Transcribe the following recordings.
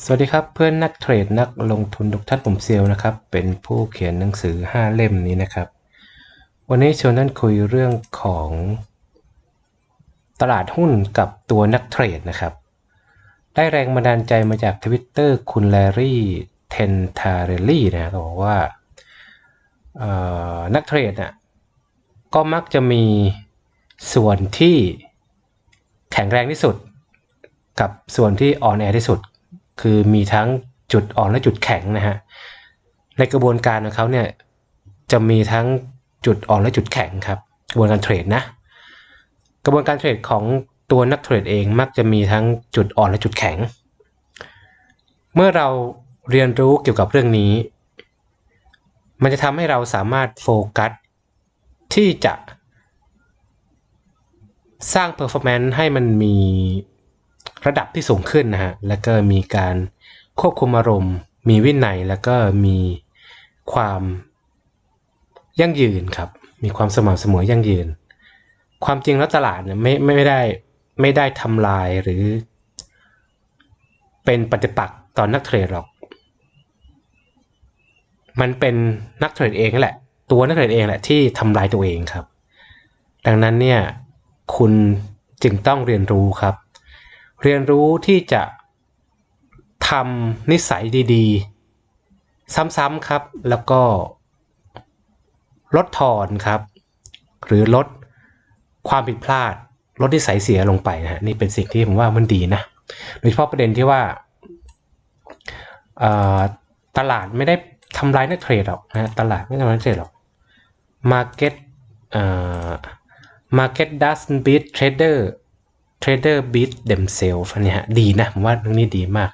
สวัสดีครับเพื่อนนักเทรดนักลงทุนทุกท่านผมเซียวนะครับ เป็นผู้เขียนหนังสือ 5 เล่มนี้นะครับ วันนี้ชวนท่านคุยเรื่องของตลาดหุ้นกับตัวนักเทรดนะครับ ได้แรงบันดาลใจมาจากทวิตเตอร์คุณแลรี่เทนทาเรลลี่นะเขาบอกว่านักเทรดน่ะก็มักจะมีส่วนที่แข็งแรงที่สุด กับส่วนที่อ่อนแอที่สุด คือมีทั้งจุดอ่อนและจุดแข็งนะฮะในกระบวนการของเขาเนี่ยจะมีทั้งจุดอ่อนและจุดแข็งครับกระบวนการเทรดนะกระบวนการเทรดของตัวนักเทรดเองมักจะมีทั้งจุดอ่อนและจุดแข็ง เมื่อเราเรียนรู้เกี่ยวกับเรื่องนี้ มันจะทำให้เราสามารถโฟกัสที่จะสร้าง performance ให้มันมี ระดับที่สูงขึ้นนะฮะ แล้วก็มีการควบคุมอารมณ์ มีวินัย แล้วก็มีความยั่งยืนครับ มีความสม่ำเสมอยั่งยืน ความจริงแล้วตลาดเนี่ยไม่ไม่ไม่ได้ไม่ได้ทำลายหรือ เป็นปฏิปักษ์ต่อนนักเทรดหรอก มันเป็นนักเทรดเองนั่นแหละ ตัวนักเทรดเองแหละที่ทำลายตัวเองครับ ดังนั้นเนี่ยคุณจึงต้องเรียนรู้ครับ เรียนรู้ที่จะทำนิสัยดีๆ ซ้ำๆครับ แล้วก็ ลดทอนครับ หรือลดความผิดพลาด ลดนิสัยเสียลงไปนะฮะนี่เป็นสิ่งที่ผมว่ามันดีนะโดยเฉพาะประเด็นที่ว่าตลาดไม่ได้ทำร้ายนักเทรดหรอกนะตลาดไม่ทำร้ายนักเทรดหรอก Market เอ่อ Market doesn't beat trader trader beat themselves อันนี้ฮะดีนะผมว่าเรื่องนี้ดีมาก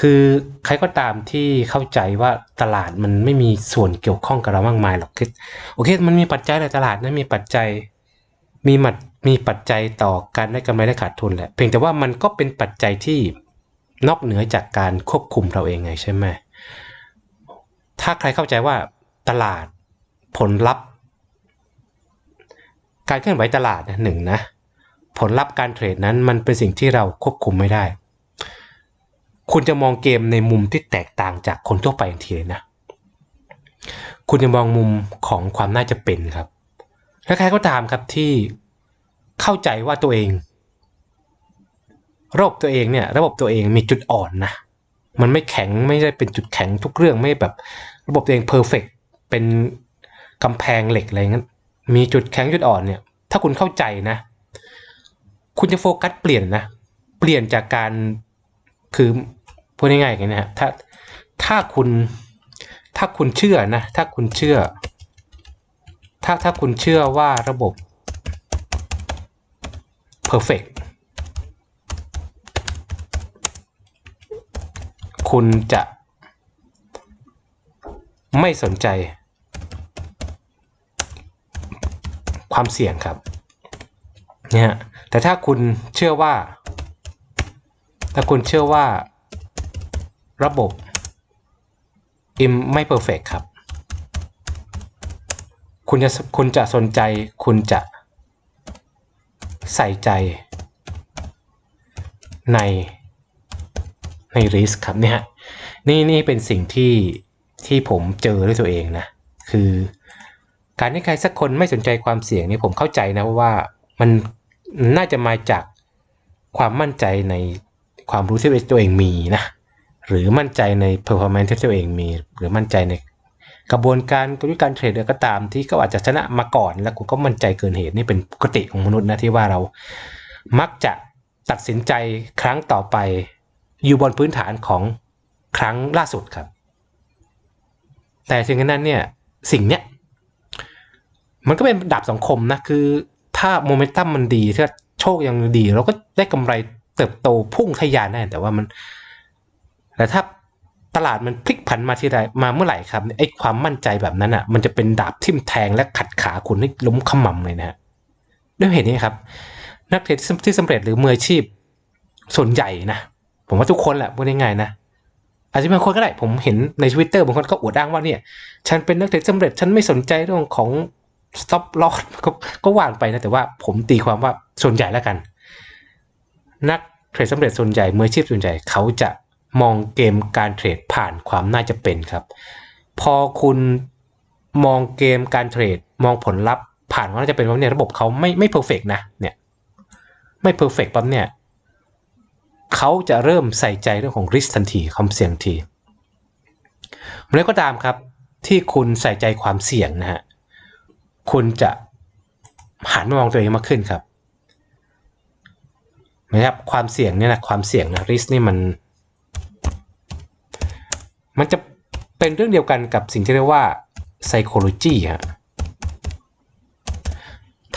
คือใครก็ตามที่เข้าใจว่าตลาดมันไม่มีส่วนเกี่ยวข้องกับเรามากมายหรอกคือโอเคมันมีปัจจัยในตลาดนะมีปัจจัยมีมัดมีปัจจัยต่อการได้กำไรได้ขาดทุนแหละเพียงแต่ว่ามันก็เป็นปัจจัยที่นอกเหนือจากการควบคุมเราเองไงใช่ไหมถ้าใครเข้าใจว่าตลาดผลลัพธ์ การเคลื่อนไหวตลาดนะหนึ่งนะ ผลลัพธ์การเทรดนั้นมันเป็นสิ่งที่เราควบคุมไม่ได้ คุณจะมองเกมในมุมที่แตกต่างจากคนทั่วไปทันทีเลยนะ คุณจะมองมุมของความน่าจะเป็นครับใครๆก็ตามครับที่เข้าใจว่าตัวเอง ระบบตัวเองเนี่ยระบบตัวเองมีจุดอ่อนนะ มันไม่แข็งไม่ได้เป็นจุดแข็งทุกเรื่องไม่แบบ ระบบตัวเองเพอร์เฟกเป็นกำแพงเหล็กอะไรเงั้นมีจุดแข็งจุดอ่อนเนี่ย ถ้าคุณเข้าใจนะ คุณจะโฟกัสเปลี่ยนนะ เปลี่ยนจากการคือพูดง่ายๆอย่างนี้นะถ้าถ้าคุณถ้าคุณเชื่อนะ ถ้าคุณเชื่อ ถ้าถ้าคุณเชื่อว่าระบบ perfect คุณจะไม่สนใจ ความเสี่ยงครับ เนี่ยแต่ถ้าคุณเชื่อว่า ถ้าคุณเชื่อว่าระบบอิมไม่เพอร์เฟกครับ คุณจะคุณจะสนใจคุณจะใส่ใจในในริสครับเนี่ยนี่นี่เป็นสิ่งที่ที่ผมเจอด้วยตัวเองนะ คือ การที่ใครสักคนไม่สนใจความเสี่ยงนี่ผมเข้าใจนะว่ามัน น่าจะมาจากความมั่นใจในความรู้ที่ตัวเองมีนะหรือมั่นใจใน performance ที่ตัวเองมี หรือมั่นใจในกระบวนการกลยุทธ์การเทรดก็ตามที่ก็อาจจะชนะมาก่อน แล้วคุณก็มั่นใจเกินเหตุนี่เป็นปกติของมนุษย์นะที่ว่าเรามักจะตัดสินใจครั้งต่อไป อยู่บนพื้นฐานของครั้งล่าสุดครับ แต่สิ่งนั้นเนี่ยสิ่งเนี้ยมันก็เป็นดาบสังคมนะคือ ถ้าโมเมนตัมมันดีถ้าโชคยังดี เราก็ได้กำไรเติบโตพุ่งทะยานได้แต่ว่ามัน แต่ถ้าตลาดมันพลิกผันมาทีไรมาเมื่อไหร่ครับไอ้ความมั่นใจแบบนั้นอะ มันจะเป็นดาบทิ่มแทงและขัดขาคุณให้ล้มขมำเลยนะฮะด้วยเหตุนี้ครับ นักเทรดที่สำเร็จหรือมืออาชีพ ส่วนใหญ่นะผมว่าทุกคนแหละพูดง่ายๆนะอาจจะบางคนก็ได้ผมเห็นในทวิตเตอร์บางคนก็อวดอ้างว่าเนี่ย ฉันเป็นนักเทรดสำเร็จฉันไม่สนใจเรื่องของ stop loss ก็ก็ว่างไปนะ แต่ว่าผมตีความว่าส่วนใหญ่แล้วกัน นักเทรดสำเร็จส่วนใหญ่มืออาชีพส่วนใหญ่เขาจะมองเกมการเทรดผ่านความน่าจะเป็นครับ พอคุณมองเกมการเทรดมองผลลัพธ์ผ่านความน่าจะเป็นว่าเนี่ยระบบเขาไม่ไม่เพอร์เฟกนะเนี่ยไม่เพอร์เฟกปั๊บเนี่ยเขาจะเริ่มใส่ใจเรื่องของ risk ทันทีความเสี่ยงทันทีเมื่อไรก็ตามครับที่คุณใส่ใจความเสี่ยงนะฮะ คุณจะหันมามองตัวเองมากขึ้นครับนะครับความเสี่ยงเนี่ยนะความเสี่ยงนะ risk นี่มัน มันจะเป็นเรื่องเดียวกันกับสิ่งที่เรียกว่า psychology ฮะ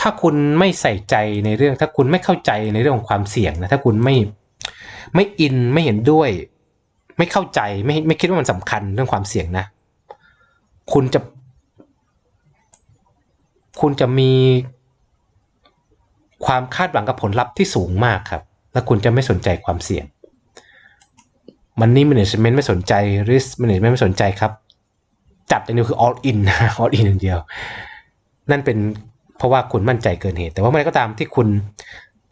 ถ้าคุณไม่ใส่ใจในเรื่อง ถ้าคุณไม่เข้าใจในเรื่องของความเสี่ยงนะถ้าคุณไม่ไม่อินไม่เห็นด้วย ไม่เข้าใจไม่ไม่คิดว่ามันสำคัญเรื่องความเสี่ยงนะ คุณจะ คุณจะมีความคาดหวังกับผลลัพธ์ที่สูงมากครับ และคุณจะไม่สนใจความเสี่ยงมันนี่ management ไม่สนใจ risk management ไม่สนใจครับ จัดอย่างเดียวคือ all in นะ all in อย่างเดียว นั่นเป็นเพราะว่าคุณมั่นใจเกินเหตุ แต่ว่าเมื่อไรก็ตามที่คุณ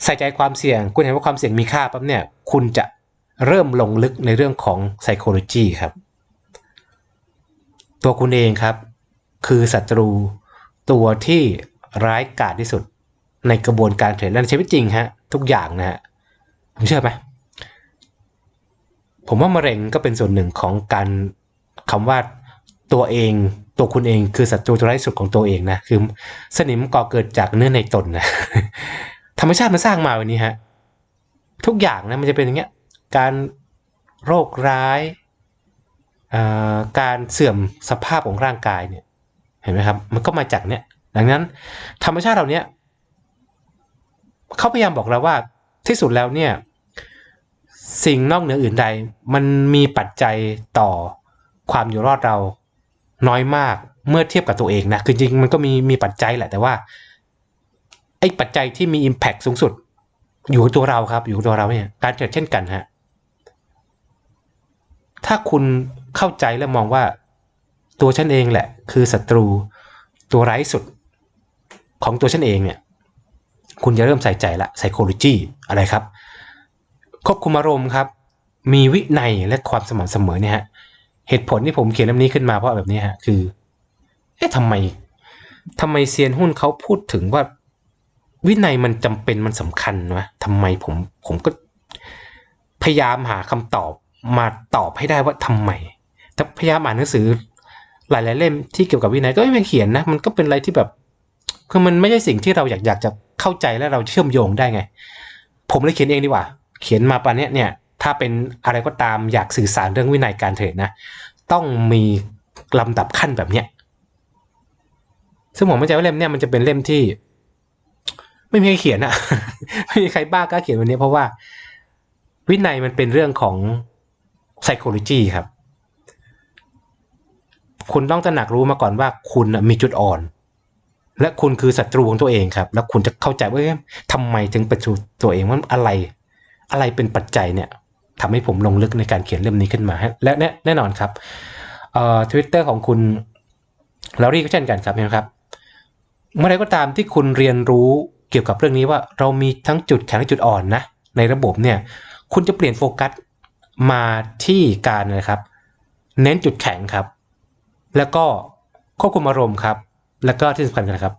ใส่ใจความเสี่ยง คุณเห็นว่าความเสี่ยงมีค่าปั๊บเนี่ย คุณจะเริ่มลงลึกในเรื่องของ psychology ครับ ตัวคุณเองครับ คือศัตรู ตัวที่ร้ายกาจที่สุดในกระบวนการเทรดและในชีวิตจริงฮะทุกอย่างนะฮะผมเชื่อไหมผมว่ามะเร็งก็เป็นส่วนหนึ่งของการคำว่าตัวเองตัวคุณเองคือศัตรูตัวร้ายสุดของตัวเองนะคือสนิมก่อเกิดจากเนื้อในตนนะธรรมชาติมันสร้างมาวันนี้ฮะทุกอย่างนะมันจะเป็นอย่างเงี้ยการโรคร้าย การเสื่อมสภาพของร่างกายเนี่ย เห็นไหมครับ มันก็มาจากเนี่ยดังนั้นธรรมชาติเราเนี้ยเขาพยายามบอกเราว่าที่สุดแล้วเนี่ยสิ่งนอกเหนืออื่นใด มันมีปัจจัยต่อความอยู่รอดเราน้อยมากเมื่อเทียบกับตัวเองนะคือจริงมันก็มีมีปัจจัยแหละแต่ว่าไอ้ปัจจัยที่มี Impact สูงสุด อยู่กับตัวเราครับ อยู่กับตัวเราเนี่ยการเกิดเช่นกันฮะถ้าคุณเข้าใจและมองว่า ตัวฉันเองแหละ คือศัตรูตัวร้ายสุดของตัวฉันเองเนี่ย คุณจะเริ่มใส่ใจละ psychology อะไรครับ ควบคุมอารมณ์ครับ มีวินัยและความสม่ำเสมอเนี่ยฮะ เหตุผลที่ผมเขียนเล่มนี้ขึ้นมาเพราะแบบนี้ฮะ คือ เอ๊ะทำไมทำไมเซียนหุ้นเขาพูดถึงว่า วินัยมันจำเป็นมันสำคัญวะทำไมผมผมก็พยายามหาคำตอบมาตอบให้ได้ว่าทำไมถ้าพยายามอ่านหนังสือ หลายๆเล่มที่เกี่ยวกับวินัยก็ไม่เขียนนะ มันก็เป็นอะไรที่แบบ คือมันไม่ใช่สิ่งที่เราอยากอยากจะเข้าใจและเราเชื่อมโยงได้ไง ผมเลยเขียนเองดีกว่า เขียนมาปานนี้เนี่ย ถ้าเป็นอะไรก็ตามอยากสื่อสารเรื่องวินัยการเทรดนะ ต้องมีลำดับขั้นแบบเนี้ยซึ่งผมไม่ใจว่าเล่มเนี่ยมันจะเป็นเล่มที่ ไม่มีใครเขียนอะไม่มีใครบ้ากล้าเขียนวันนี้เพราะว่า วินัยมันเป็นเรื่องของ psychology ครับ คุณต้องตระหนักรู้มาก่อนว่าคุณมีจุดอ่อน และคุณคือศัตรูของตัวเองครับ แล้วคุณจะเข้าใจว่าทำไมถึงป็นศัตรูตัวเองว่าอะไร อะไรเป็นปัจจัยเนี่ยทำให้ผมลงลึกในการเขียนเล่มนี้ขึ้นมาและแน่แน่นอนครับทวิตเตอร์ของคุณลารี่ก็เช่นกันครับนะครับ เมื่อไรก็ตามที่คุณเรียนรู้เกี่ยวกับเรื่องนี้ว่าเรามีทั้งจุดแข็งและจุดอ่อนนะ ในระบบเนี่ย คุณจะเปลี่ยนโฟกัสมาที่การนะครับ เน้นจุดแข็งครับ แล้วก็ควบคุมอารมณ์ครับ แล้วก็ที่สำคัญนะครับ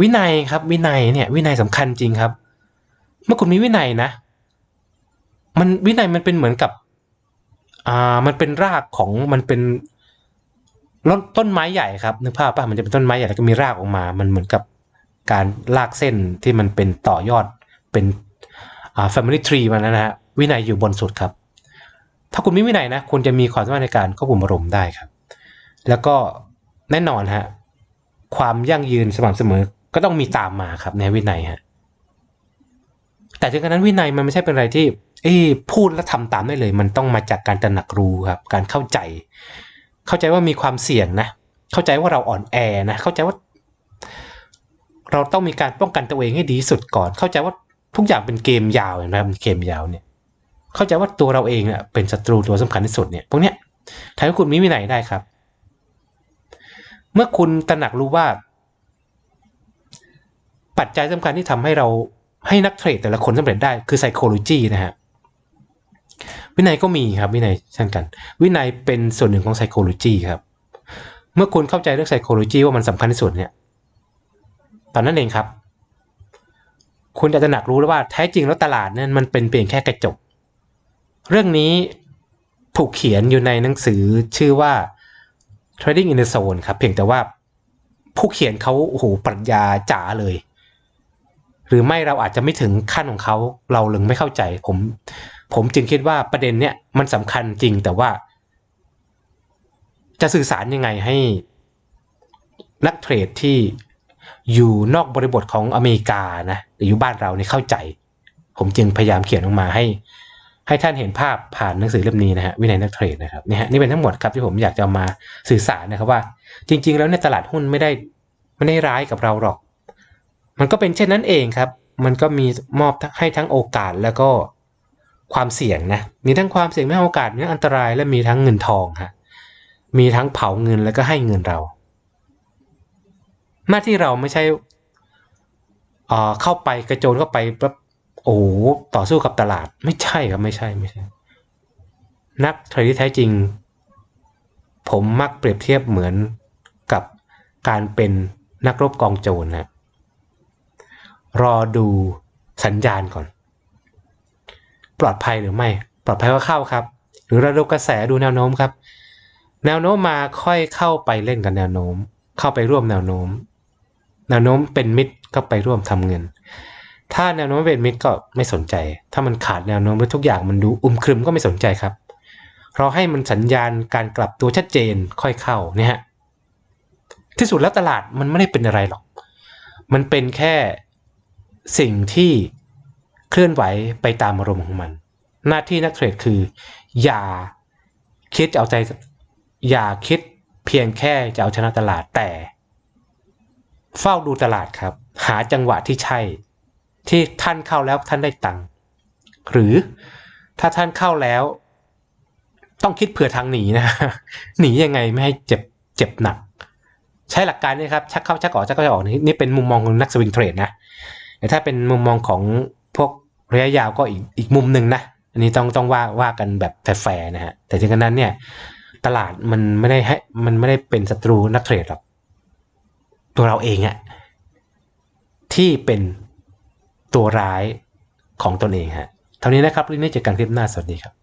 วินัยครับ วินัยเนี่ย วินัยสำคัญจริงครับ เมื่อคุณมีวินัยนะ มันวินัยมันเป็นเหมือนกับ อ่า มันเป็นรากของมันเป็นต้นไม้ใหญ่ครับนึกภาพป่ะมันจะเป็นต้นไม้ใหญ่แล้วก็มีรากออกมา มันเหมือนกับการลากเส้นที่มันเป็นต่อยอดเป็นอ่า family tree มันนะฮะวินัยอยู่บนสุดครับ ถ้าคุณมีวินัยนะ คุณจะมีความสามารถในการควบคุมอารมณ์ได้ครับ แล้วก็แน่นอนฮะความยั่งยืนสม่ำเสมอ ก็ต้องมีตามมาครับในวินัยฮะแต่ถึงกระนั้นวินัยมันไม่ใช่เป็นอะไรที่เอ้พูดแล้วทำตามได้เลย มันต้องมาจากการตระหนักรู้ครับ การเข้าใจ เข้าใจว่ามีความเสี่ยงนะ เข้าใจว่าเราอ่อนแอนะ เข้าใจว่า เราต้องมีการป้องกันตัวเองให้ดีสุดก่อน เข้าใจว่าทุกอย่างเป็นเกมยาวนะครับเกมยาวเนี่ย เข้าใจว่าตัวเราเองเน่ยเป็นศัตรูตัวสำคัญที่สุดเนี่ยพวกเนี้ยทำให้คุณมีวินัยได้ครับ เมื่อคุณตระหนักรู้ว่า ปัจจัยสำคัญที่ทำให้เราให้นักเทรดแต่ละคนสำเร็จได้คือ psychology นะฮะวินัยก็มีครับวินัยเช่นกัน วินัยเป็นส่วนหนึ่งของ psychology ครับ เมื่อคุณเข้าใจเรื่อง psychology ว่ามันสำคัญที่สุดเนี่ย ตอนนั้นเองครับ คุณจะตระหนักรู้แล้วว่าแท้จริงแล้วตลาดนั้นมันเป็นเพียงแค่กระจก เรื่องนี้ถูกเขียนอยู่ในหนังสือชื่อว่า Trading in the Zone ครับ เพียงแต่ว่าผู้เขียนเขาโอ้โหปรัชญาจ๋าเลย หรือไม่เราอาจจะไม่ถึงขั้นของเขาเราเลยไม่เข้าใจ ผมผมจึงคิดว่าประเด็นเนี้ยมันสำคัญจริงแต่ว่า จะสื่อสารยังไงให้นักเทรดที่อยู่นอกบริบทของอเมริกานะหรืออยู่บ้านเราเนี่ยเข้าใจ ผมจึงพยายามเขียนออกมาให้ ให้ท่านเห็นภาพผ่านหนังสือเล่มนี้นะฮะวินัยนักเทรดนะครับนี่ฮะนี่เป็นทั้งหมดครับที่ผมอยากจะมาสื่อสารนะครับว่า จริง ๆ แล้วในตลาดหุ้นไม่ได้ไม่ได้ร้ายกับเราหรอก มันก็เป็นเช่นนั้นเองครับ มันก็มีมอบให้ทั้งโอกาสแล้วก็ความเสี่ยงนะมีทั้งความเสี่ยงไมีทั้โอกาสมีทั้งอันตรายและมีทั้งเงินทองฮะมีทั้งเผาเงินแล้วก็ให้เงินเรา หน้าที่เราไม่ใช่เอ่อเข้าไปกระโจนเข้าไปปั๊บ โอ้โหต่อสู้กับตลาดไม่ใช่ครับไม่ใช่ไม่ใช่ นักเทรดที่แท้จริง ผมมักเปรียบเทียบเหมือนกับการเป็นนักรบกองโจรนะรอดูสัญญาณก่อน ปลอดภัยหรือไม่ ปลอดภัยก็เข้าครับ หรือเราดูกระแสดูแนวโน้มครับ แนวโน้มมาค่อยเข้าไปเล่นกับแนวโน้ม เข้าไปร่วมแนวโน้ม แนวโน้มเป็นมิตรก็ไปร่วมทำเงิน ถ้าแนวโน้มเป็นมิตรก็ไม่สนใจ ถ้ามันขาดแนวโน้มหรือทุกอย่างมันดูอึมครึมก็ไม่สนใจครับ เราให้มันสัญญาณการกลับตัวชัดเจนค่อยเข้าเนี่ยฮะที่สุดแล้วตลาดมันไม่ได้เป็นอะไรหรอก มันเป็นแค่สิ่งที่เคลื่อนไหวไปตามอารมณ์ของมัน หน้าที่นักเทรดคือ อย่าคิดจะเอาใจ อย่าคิดเพียงแค่จะเอาชนะตลาดแต่ เฝ้าดูตลาดครับ หาจังหวะที่ใช่ ที่ท่านเข้าแล้วท่านได้ตังค์หรือถ้าท่านเข้าแล้ว ต้องคิดเผื่อทางหนีนะหนียังไงไม่ให้เจ็บเจ็บหนัก ใช้หลักการนี้ครับชักเข้าชักออกชักเข้าชักออกนี่นี่เป็นมุมมองของนักสวิงเทรดนะแต่ถ้าเป็นมุมมองของพวกระยะยาวก็อีกอีกมุมหนึ่งนะอันนี้ต้องต้องว่าว่ากันแบบแฟร์นะฮะแต่ถึงกระนั้นเนี่ย ตลาดมันไม่ได้ให้มันไม่ได้เป็นศัตรูนักเทรดหรอกตัวเราเองอะที่เป็น ตัวร้ายของตนเองฮะเท่านี้นะครับเรื่องนี้เจอกันคลิปหน้าสวัสดีครับ